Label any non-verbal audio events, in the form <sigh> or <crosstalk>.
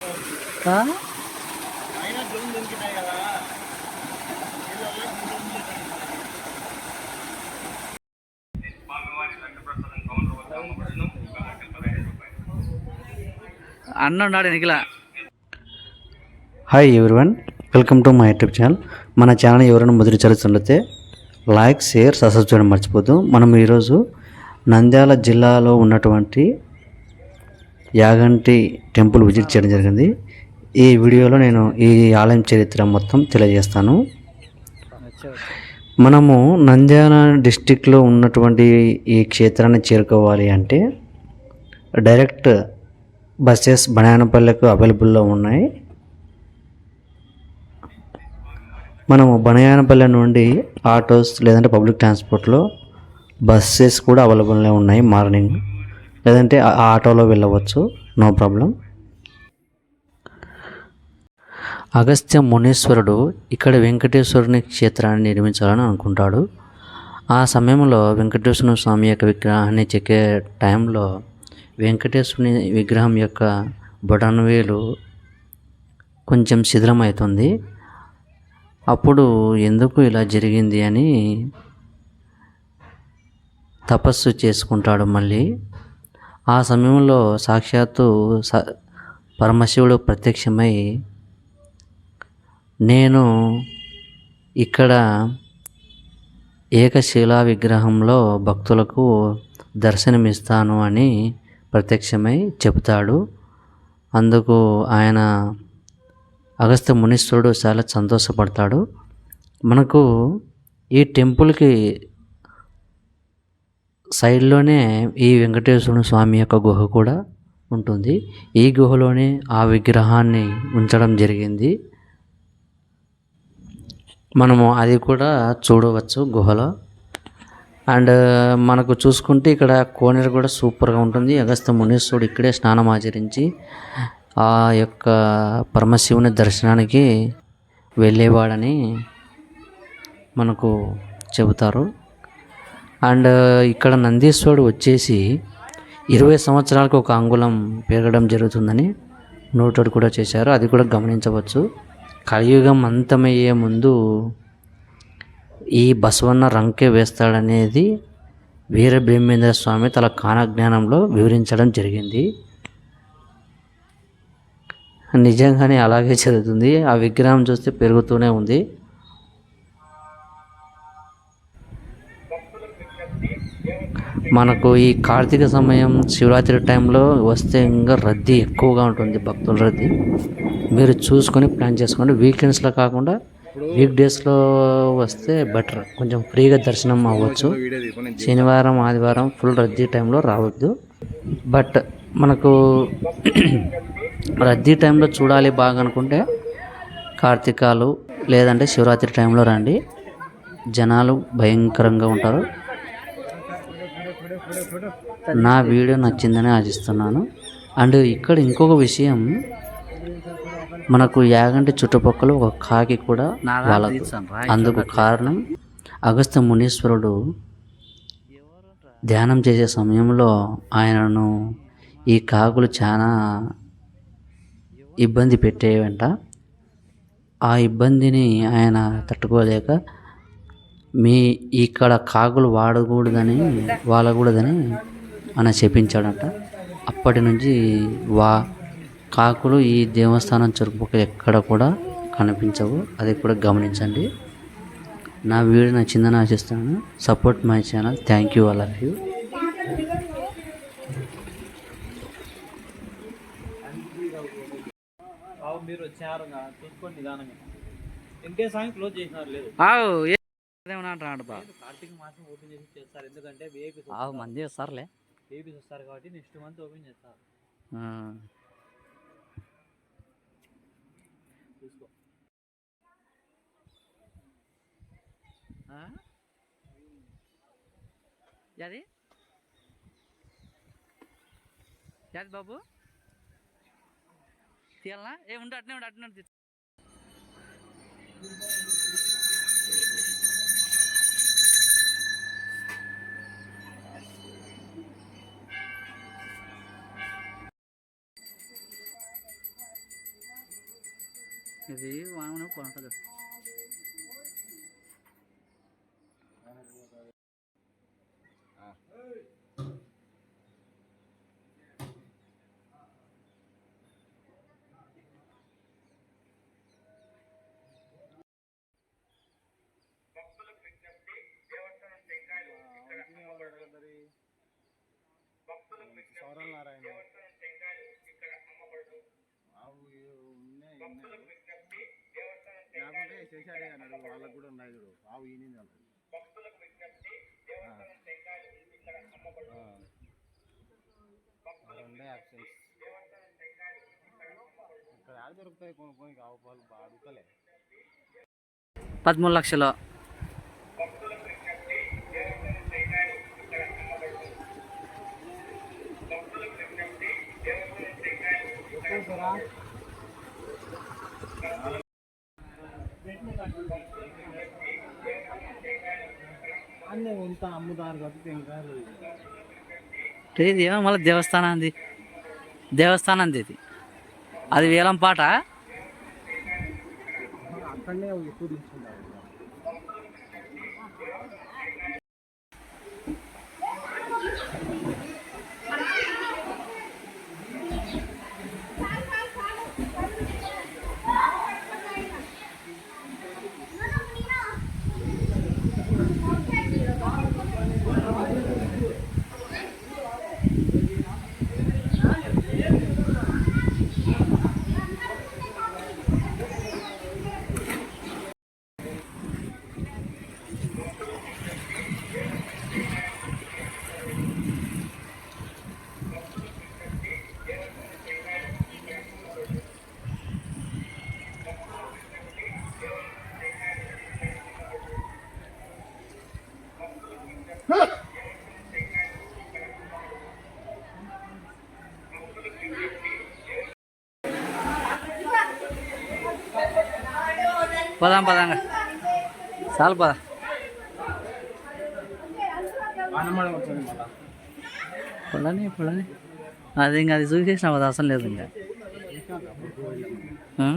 ఆ? అన్న ఉన్నాడు వెనికిలా. Hi everyone welcome to my YouTube channel మన ఛానల్ ఎవరైనా మొదటి చదువుతుంటే లైక్ షేర్ సబ్స్క్రైబ్ చేయడం మర్చిపోద్దు. మనం ఈరోజు నంద్యాల జిల్లాలో ఉన్నటువంటి యాగంటి టెంపుల్ విజిట్ చేయడం జరిగింది. ఈ వీడియోలో నేను ఈ ఆలయం చరిత్ర మొత్తం తెలియజేస్తాను. మనము నంద్యాల డిస్టిక్లో ఉన్నటువంటి ఈ క్షేత్రాన్ని చేరుకోవాలి అంటే డైరెక్ట్ బస్సెస్ బనాయనపల్లెకు అవైలబుల్లో ఉన్నాయి. మనము బనయానపల్లె నుండి ఆటోస్ లేదంటే పబ్లిక్ ట్రాన్స్పోర్ట్లో బస్సెస్ కూడా అవైలబుల్గా ఉన్నాయి మార్నింగ్. లేదంటే ఆ ఆటోలో వెళ్ళవచ్చు. No problem. అగస్త్య మునీశ్వరుడు ఇక్కడ వెంకటేశ్వరుని క్షేత్రాన్ని నిర్మించాలని అనుకుంటాడు. ఆ సమయంలో వెంకటేశ్వర స్వామి యొక్క విగ్రహాన్ని చెక్కే టైంలో వెంకటేశ్వరుని విగ్రహం యొక్క బొటనవేలు కొంచెం శిథిలమవుతుంది. అప్పుడు ఎందుకు ఇలా జరిగింది అని తపస్సు చేసుకుంటాడు మళ్ళీ. ఆ సమయంలో సాక్షాత్తు స పరమశివుడు ప్రత్యక్షమై నేను ఇక్కడ ఏకశిలా విగ్రహంలో భక్తులకు దర్శనమిస్తాను అని ప్రత్యక్షమై చెబుతాడు. అందుకు ఆయన అగస్త్య మునీశ్వరుడు చాలా సంతోషపడతాడు. మనకు ఈ టెంపుల్కి సైడ్లోనే ఈ వెంకటేశ్వర స్వామి యొక్క గుహ కూడా ఉంటుంది. ఈ గుహలోనే ఆ విగ్రహాన్ని ఉంచడం జరిగింది. మనము అది కూడా చూడవచ్చు గుహలో. అండ్ మనకు చూసుకుంటే ఇక్కడ కోనేరు కూడా సూపర్గా ఉంటుంది. అగస్త మునీశ్వరుడు ఇక్కడే స్నానం ఆచరించి ఆ యొక్క పరమశివుని దర్శనానికి వెళ్ళేవాడని మనకు చెబుతారు. అండ్ uh, ఇక్కడ నందీశ్వరుడు వచ్చేసి ఇరవై సంవత్సరాలకు ఒక అంగుళం పెరగడం జరుగుతుందని నోటెడ్ కూడా చేశారు. అది కూడా గమనించవచ్చు. కలియుగం అంతమయ్యే ముందు ఈ బసవన్న రంకె వేస్తాడనేది వీర స్వామి తన కానజ్ఞానంలో వివరించడం జరిగింది. నిజంగానే అలాగే జరుగుతుంది. ఆ విగ్రహం చూస్తే పెరుగుతూనే ఉంది. మనకు ఈ కార్తీక సమయం శివరాత్రి టైంలో వస్తే ఇంకా రద్దీ ఎక్కువగా ఉంటుంది భక్తుల రద్దీ. మీరు చూసుకొని ప్లాన్ చేసుకోండి. వీకెండ్స్లో కాకుండా వీక్ డేస్లో వస్తే బెటర్ కొంచెం ఫ్రీగా దర్శనం అవ్వచ్చు. శనివారం ఆదివారం ఫుల్ రద్దీ టైంలో రావద్దు. బట్ మనకు <clears throat> రద్దీ టైంలో చూడాలి బాగా అనుకుంటే కార్తీకాలు లేదంటే శివరాత్రి టైంలో రండి. జనాలు భయంకరంగా ఉంటారు. నా వీడియో నచ్చిందని ఆశిస్తున్నాను. అండ్ ఇక్కడ ఇంకొక విషయం మనకు యాగంటి చుట్టుపక్కల ఒక కాకి కూడా వాళ్ళకు అందుకు కారణం అగస్త్య మునీశ్వరుడు ధ్యానం చేసే సమయంలో ఆయనను ఈ కాకులు చాలా ఇబ్బంది పెట్టేవంట. ఆ ఇబ్బందిని ఆయన తట్టుకోలేక మీ ఇక్కడ కాకులు వాడకూడదని వాడకూడదని ఆయన చెప్పించాడంట. అప్పటి నుంచి వా కాకులు ఈ దేవస్థానం చుట్టుపక్కల ఎక్కడ కూడా కనిపించవు. అది కూడా గమనించండి. నా వీడియో నచ్చిందని ఆశిస్తాను support my channel. Thank you. All of you. మీరు వచ్చారు చూసుకోండి నిదానంగా ఇంకే సాయం క్లోజ్ చేసినారు లేదు. కార్తీక మాసం ఓపెన్ చేసి చేస్తారు. ఎందుకంటే మంది వస్తారులే వేపీస్ వస్తారు కాబట్టి నెక్స్ట్ మంత్ ఓపెన్ చేస్తారు. చూసుకో యాది? బాబు? తీయాలనా? ఏ ఉండు అట్నే ఉండు అట్నే ఉండు ఇది వామన పంటదు సౌరల్ నారాయణ ఆవు ఉన్నాయి లేకుంటే శేషాడే అన్నాడు. వాళ్ళకు కూడా ఉన్నాయి చూడు. ఆవు ఈనింది అంటాడు రెండే ఆప్షన్స్ ఇక్కడ ఆడ దొరుకుతాయి? కొనుక్కొని ఆవు పాలు బాగా పదమూడు లక్షలు ఇది ఏమో మళ్ళీ దేవస్థానంది దేవస్థానంది ఇది. అది వేలం పాట? అక్కడనే ఎక్కువ తీసుకుంటారు పదాం పదాంగా చాలు పద ఆనమడం వచ్చింది మళ్ళా పొలని పొలని అది ఇంకా అది చూసేసిన అది అవసరం లేదు ఇంకా ఆ?